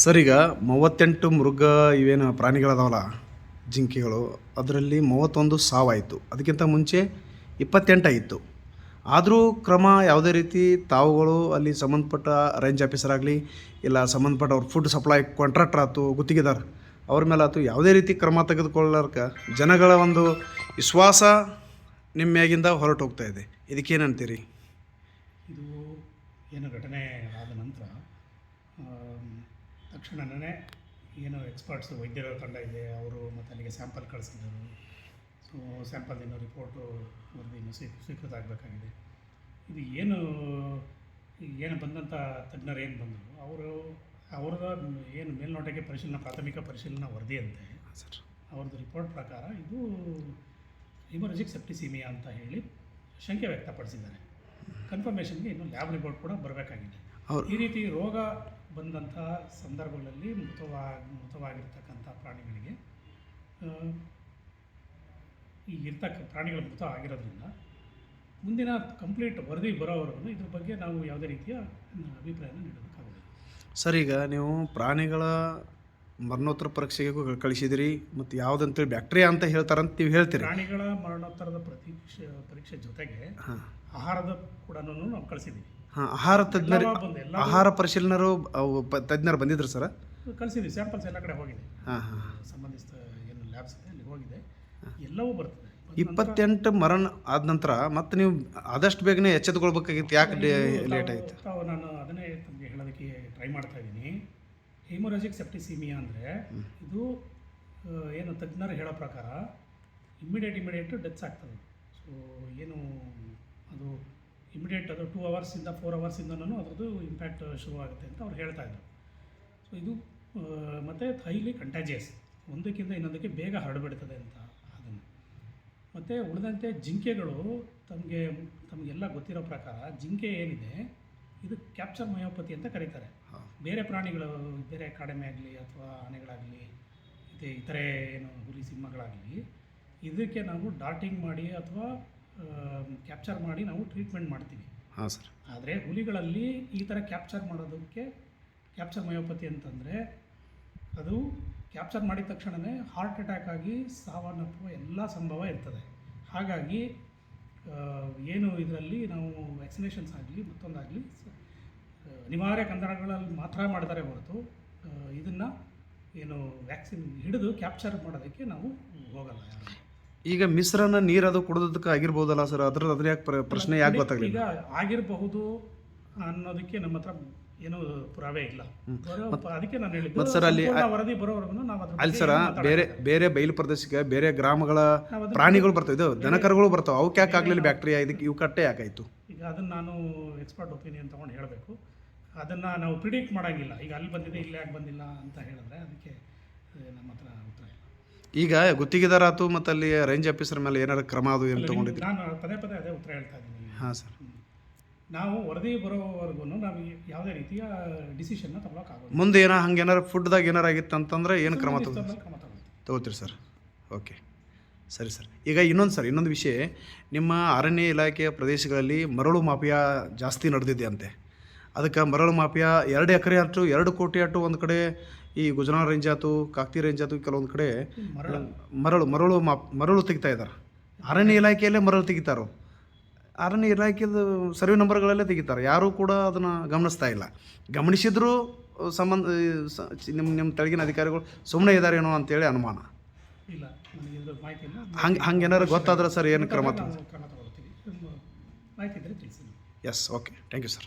Sir ಈಗ ಮೂವತ್ತೆಂಟು ಮೃಗ ಇವೇನು ಪ್ರಾಣಿಗಳದಾವಲ್ಲ? ಜಿಂಕೆಗಳು. ಅದರಲ್ಲಿ ಮೂವತ್ತೊಂದು ಸಾವಾಯಿತು ಅದಕ್ಕಿಂತ ಮುಂಚೆ ಇಪ್ಪತ್ತೆಂಟಾಗಿತ್ತು ಆದರೂ ಕ್ರಮ ಯಾವುದೇ ರೀತಿ ತಾವುಗಳು ಅಲ್ಲಿ ಸಂಬಂಧಪಟ್ಟ ರೇಂಜ್ ಆಫೀಸರ್ ಆಗಲಿ, ಇಲ್ಲ ಸಂಬಂಧಪಟ್ಟ ಅವ್ರ ಫುಡ್ ಸಪ್ಲೈ ಕಾಂಟ್ರಾಕ್ಟರ್ ಆಯ್ತು ಗುತ್ತಿಗೆದಾರ, ಅವ್ರ ಮೇಲೆ ಆಯ್ತು ಯಾವುದೇ ರೀತಿ ಕ್ರಮ ತೆಗೆದುಕೊಳ್ಳಾರ್ಕ ಜನಗಳ ಒಂದು ವಿಶ್ವಾಸ ನಿಮ್ಮ್ಯಾಗಿಂದ ಹೊರಟು ಹೋಗ್ತಾ ಇದೆ. ಇದಕ್ಕೇನಂತೀರಿ? ಇದು ಏನು ಘಟನೆ ಆದ ನಂತರ ತಕ್ಷಣನೇ ಏನು ಎಕ್ಸ್ಪರ್ಟ್ಸ್ ವೈದ್ಯರ ತಂಡ ಇದೆ ಅವರು ಮತ್ತು ಅಲ್ಲಿಗೆ ಸ್ಯಾಂಪಲ್ ಕಳಿಸಿದ್ದರು ಸೊ ಇನ್ನೂ ರಿಪೋರ್ಟು ವರದಿಯನ್ನು ಸ್ವೀ ಸ್ವೀಕೃತ ಆಗಬೇಕಾಗಿದೆ. ಇದು ಏನು ಏನು ಬಂದಂಥ ತಜ್ಞರು ಏನು ಬಂದರು ಅವರು ಅವ್ರದ ಏನು ಮೇಲ್ನೋಟಕ್ಕೆ ಪರಿಶೀಲನಾ ಪ್ರಾಥಮಿಕ ಪರಿಶೀಲನಾ ವರದಿ ಅಂತೆ. ಸರ್. ಅವ್ರದ್ದು ರಿಪೋರ್ಟ್ ಪ್ರಕಾರ ಇದು ಇಮರ್ಜಿಕ್ ಸೆಪ್ಟಿಸೀಮಿಯಾ ಅಂತ ಹೇಳಿ ಶಂಕೆ ವ್ಯಕ್ತಪಡಿಸಿದ್ದಾರೆ. ಕನ್ಫರ್ಮೇಷನ್ಗೆ ಇನ್ನು ಲ್ಯಾಬ್ ರಿಪೋರ್ಟ್ ಕೂಡ ಬರಬೇಕಾಗಿದೆ. ಅವ್ರು ಈ ರೀತಿ ರೋಗ ಬಂದಂತಹ ಸಂದರ್ಭಗಳಲ್ಲಿ ಮೃತವಾ ಮೃತವಾಗಿರ್ತಕ್ಕಂಥ ಪ್ರಾಣಿಗಳಿಗೆ ಈಗಿರ್ತಕ್ಕ ಈ ಇರ್ತಕ್ಕ ಪ್ರಾಣಿಗಳು ಮೃತ ಆಗಿರೋದ್ರಿಂದ ಮುಂದಿನ ಕಂಪ್ಲೀಟ್ ವರದಿ ಬರೋವರೆಗೂ ಇದ್ರ ಬಗ್ಗೆ ನಾವು ಯಾವುದೇ ರೀತಿಯ ಅಭಿಪ್ರಾಯನ ನೀಡೋದಕ್ಕಾಗೋದಿಲ್ಲ. ಸರ್ ಈಗ ನೀವು ಪ್ರಾಣಿಗಳ ಮರಣೋತ್ತರ ಪರೀಕ್ಷೆಗೆ ಕಳಿಸಿದಿರಿ ಮತ್ತು ಯಾವುದಂತೇಳಿ ಬ್ಯಾಕ್ಟೀರಿಯಾ ಅಂತ ಹೇಳ್ತಾರಂತ ನೀವು ಹೇಳ್ತೀರಿ. ಪ್ರಾಣಿಗಳ ಮರಣೋತ್ತರದ ಪರೀಕ್ಷೆ ಪರೀಕ್ಷೆ ಜೊತೆಗೆ ಆಹಾರದ ಕೂಡ ನಾವು ಕಳಿಸಿದ್ದೀವಿ. ಹಾಂ ಆಹಾರ ತಜ್ಞರು ಎಲ್ಲ ಬಂದು ಎಲ್ಲ ಆಹಾರ ಪರಿಶೀಲನರು ಅವು ಪ ತಜ್ಞರು ಬಂದಿದ್ರು ಸರ್? ಕಳಿಸಿದ್ವಿ ಸ್ಯಾಂಪಲ್ಸ್ ಎಲ್ಲ ಕಡೆ ಹೋಗಿದೆ. ಹಾಂ ಹಾಂ ಸಂಬಂಧಿಸಿದ ಏನು ಲ್ಯಾಬ್ಸ್ ಇದೆ ಅಲ್ಲಿ ಹೋಗಿದೆ. ಎಲ್ಲವೂ ಬರ್ತದೆ. ಇಪ್ಪತ್ತೆಂಟು ಮರಣ ಆದ ನಂತರ ಮತ್ತೆ ನೀವು ಆದಷ್ಟು ಬೇಗನೆ ಎಚ್ಚೆತ್ಕೊಳ್ಬೇಕಾಗಿತ್ತು ಯಾಕೆ ಲೇಟ್ ಆಯಿತು? ತಾವು ನಾನು ಅದನ್ನೇ ತಮಗೆ ಹೇಳೋದಕ್ಕೆ ಟ್ರೈ ಮಾಡ್ತಾ ಇದ್ದೀನಿ. ಹಿಮೊರಾಜಿಕ್ ಸೆಪ್ಟಿಸೀಮಿಯಾ ಅಂದರೆ ಇದು ಆ, ಏನು ತಜ್ಞರು ಹೇಳೋ ಪ್ರಕಾರ ಇಮ್ಮಿಡಿಯೇಟ್ ಇಮಿಡಿಯೇಟ್ ಡೆತ್ಸ್ ಆಗ್ತದೆ. ಸೊ ಏನು ಅದು ಇಮಿಡಿಯೇಟ್ ಅದು ಟೂ ಅವರ್ಸಿಂದ ಫೋರ್ ಅವರ್ಸಿಂದನೂ ಅದರದ್ದು ಇಂಪ್ಯಾಕ್ಟ್ ಶುರುವಾಗುತ್ತೆ ಅಂತ ಅವ್ರು ಹೇಳ್ತಾ ಇದ್ದರು ಸೊ ಇದು ಮತ್ತು ಹೈಲಿ ಕಂಟ್ಯಾಜಿಯಸ್ ಒಂದಕ್ಕಿಂತ ಇನ್ನೊಂದಕ್ಕೆ ಬೇಗ ಹರಡಿಬಿಡ್ತದೆ ಅಂತ ಅದನ್ನು. ಮತ್ತು ಉಳಿದಂತೆ ಜಿಂಕೆಗಳು ತಮಗೆ ತಮಗೆಲ್ಲ ಗೊತ್ತಿರೋ ಪ್ರಕಾರ ಜಿಂಕೆ ಏನಿದೆ ಇದು ಕ್ಯಾಪ್ಚರ್ ಮಯೋಪತಿ ಅಂತ ಕರೀತಾರೆ. ಬೇರೆ ಪ್ರಾಣಿಗಳು ಬೇರೆ ಕಾಡೆಮೆ ಆಗಲಿ ಅಥವಾ ಆನೆಗಳಾಗಲಿ ಮತ್ತು ಇತರೆ ಏನು ಹುಲಿ ಸಿಂಹಗಳಾಗಲಿ ಇದಕ್ಕೆ ನಾವು ಡಾಟಿಂಗ್ ಮಾಡಿ ಅಥವಾ ಕ್ಯಾಪ್ಚರ್ ಮಾಡಿ ನಾವು ಟ್ರೀಟ್ಮೆಂಟ್ ಮಾಡ್ತೀವಿ. ಹಾಂ ಸರ್. ಆದರೆ ಹುಲಿಗಳಲ್ಲಿ ಈ ಥರ ಕ್ಯಾಪ್ಚರ್ ಮಾಡೋದಕ್ಕೆ ಕ್ಯಾಪ್ಚರ್ ಮಯೋಪತಿ ಅಂತಂದರೆ ಅದು ಕ್ಯಾಪ್ಚರ್ ಮಾಡಿದ ತಕ್ಷಣವೇ ಹಾರ್ಟ್ ಅಟ್ಯಾಕ್ ಆಗಿ ಸಾವನ್ನಪ್ಪುವ ಎಲ್ಲ ಸಂಭವ ಇರ್ತದೆ. ಹಾಗಾಗಿ ಏನು ಇದರಲ್ಲಿ ನಾವು ವ್ಯಾಕ್ಸಿನೇಷನ್ಸ್ ಆಗಲಿ ಮತ್ತೊಂದಾಗಲಿ ಅನಿವಾರ್ಯ ಕಂದರಗಳಲ್ಲಿ ಮಾತ್ರ ಮಾಡ್ತಾರೆ ಹೊರತು ಇದನ್ನು ಏನು ವ್ಯಾಕ್ಸಿನ್ ಹಿಡಿದು ಕ್ಯಾಪ್ಚರ್ ಮಾಡೋದಕ್ಕೆ ನಾವು ಹೋಗಲ್ಲ ಯಾರು. ಈಗ ಮಿಶ್ರನ ನೀರು ಅದು ಕುಡಿದಕ್ಕೆ ಆಗಿರ್ಬೋದಲ್ಲ ಸರ್? ಅದ್ರ ಅದ್ರ ಯಾಕೆ ಪ್ರ- ಪ್ರಶ್ನೆ ಯಾಕೆ ಗೊತ್ತಾಗಲಿಲ್ಲ? ಈಗ ಆಗಿರಬಹುದು ಅನ್ನೋದಕ್ಕೆ ನಮ್ಮ ಹತ್ರ ಏನು ಪುರಾವೆ ಇಲ್ಲ. ಬರೋ- ಅದಕ್ಕೆ ನಾನು ಹೇಳಿದ್ದು ಮತ್ತ್ ಸರ್ ಅಲ್ಲಿ- ಸಂಪೂರ್ಣ ವರದಿ ಬರೋವರೆಗೂ ನಾವು ಅದ್ರ ಅಲ್ಲಿ ಸರ ಬೇರೆ ಬೇರೆ ಬಯಲು ಪ್ರದೇಶಕ್ಕೆ ಬೇರೆ ಗ್ರಾಮಗಳ ಪ್ರಾಣಿಗಳು ಬರ್ತವೆ. ಇದು ದನಕರುಗಳು ಬರ್ತವೆ. ಅವಕ್ಕೆ ಯಾಕೆ ಆಗಲಿಲ್ಲ ಬ್ಯಾಕ್ಟೀರಿಯಾ? ಇದಕ್ಕೆ ಇವು ಕಟ್ಟೆ ಯಾಕಾಯಿತು? ಈಗ ಅದನ್ನು ನಾನು ಎಕ್ಸ್ಪರ್ಟ್ ಒಪಿನಿಯನ್ ತಗೊಂಡು ಹೇಳಬೇಕು. ಅದನ್ನು ನಾವು ಪ್ರಿಡಿಕ್ಟ್ ಮಾಡೋಂಗಿಲ್ಲ. ಈಗ ಅಲ್ಲಿ ಬಂದಿದೆ ಇಲ್ಲಿ ಯಾಕೆ ಬಂದಿಲ್ಲ ಅಂತ ಹೇಳಿದ್ರೆ ಅದಕ್ಕೆ ಆ, ಈಗ ಗುತ್ತಿಗೆದಾರ ಆತು ಮತ್ತು ಅಲ್ಲಿ ರೇಂಜ್ ಆಫೀಸರ್ ಮೇಲೆ ಏನಾರ ಕ್ರಮ ಅದು ಏನು ತೊಗೊಂಡಿದ್ರಿ ನಾನು ಪದೇ ಪದೇ ಅದೇ ಉತ್ತರ ಹೇಳ್ತಾ ಇದ್ದೀನಿ. ಹಾಂ ಸರ್ ನಾವು ವರದಿ ಬರೋವರೆಗೂ ನಾವು ಯಾವುದೇ ರೀತಿಯ ಡಿಸಿಷನ್ನ ತಗೊಳಕ್ಕಾಗಲ್ಲ ಮುಂದೆ ಏನೋ ಹಂಗೆ ಏನಾರು ಫುಡ್ದಾಗ ಏನಾರು ಆಗಿತ್ತು ಅಂತಂದ್ರೆ ಏನು ಕ್ರಮ ತಗೋ ಕ್ರಮ ತಗೊಳ್ತೀವಿ ತಗೋತೀರಿ ಸರ್ ಓಕೆ ಸರಿ ಸರ್ ಈಗ ಇನ್ನೊಂದು ಸರ್ ಇನ್ನೊಂದು ವಿಷಯ. ನಿಮ್ಮ ಅರಣ್ಯ ಇಲಾಖೆಯ ಪ್ರದೇಶಗಳಲ್ಲಿ ಮರಳು ಮಾಫಿಯಾ ಜಾಸ್ತಿ ನಡೆದಿದೆ ಅಂತೆ ಅದಕ್ಕೆ ಮರಳು ಮಾಫಿಯಾ ಎರಡು ಎಕರೆ ಅಷ್ಟು ಎರಡು ಕೋಟಿ ಅಷ್ಟು ಒಂದು ಕಡೆ ಈ ಗುಜರಾತ್ ರೇಂಜ್ ಆಯ್ತು ಕಾಕ್ತಿ ರೇಂಜ್ ಆಯ್ತು ಕೆಲವೊಂದು ಕಡೆ ಮರಳ. ಮರಳು ಮರಳು ತೆಗಿತಾ ಇದ್ದಾರೆ ಅರಣ್ಯ ಇಲಾಖೆಯಲ್ಲೇ ಮರಳು ತೆಗಿತಾರೋ ಅರಣ್ಯ ಇಲಾಖೆದು ಸರ್ವೆ ನಂಬರ್ಗಳಲ್ಲೇ ತೆಗಿತಾರೆ. ಯಾರೂ ಕೂಡ ಅದನ್ನು ಗಮನಿಸ್ತಾ ಇಲ್ಲ. ಗಮನಿಸಿದರೂ ಸಂಬಂಧ ನಿಮ್ಮ ನಿಮ್ಮ ತೆಳಗಿನ ಅಧಿಕಾರಿಗಳು ಸುಮ್ಮನೆ ಇದ್ದಾರೇನೋ ಅಂತೇಳಿ ಅನುಮಾನ. ಹಂಗೆ ಹಂಗೆ ಏನಾದ್ರು ಗೊತ್ತಾದ್ರೆ ಸರ್ ಏನು ಕ್ರಮ ಇದ್ದರೆ yes okay thank you sir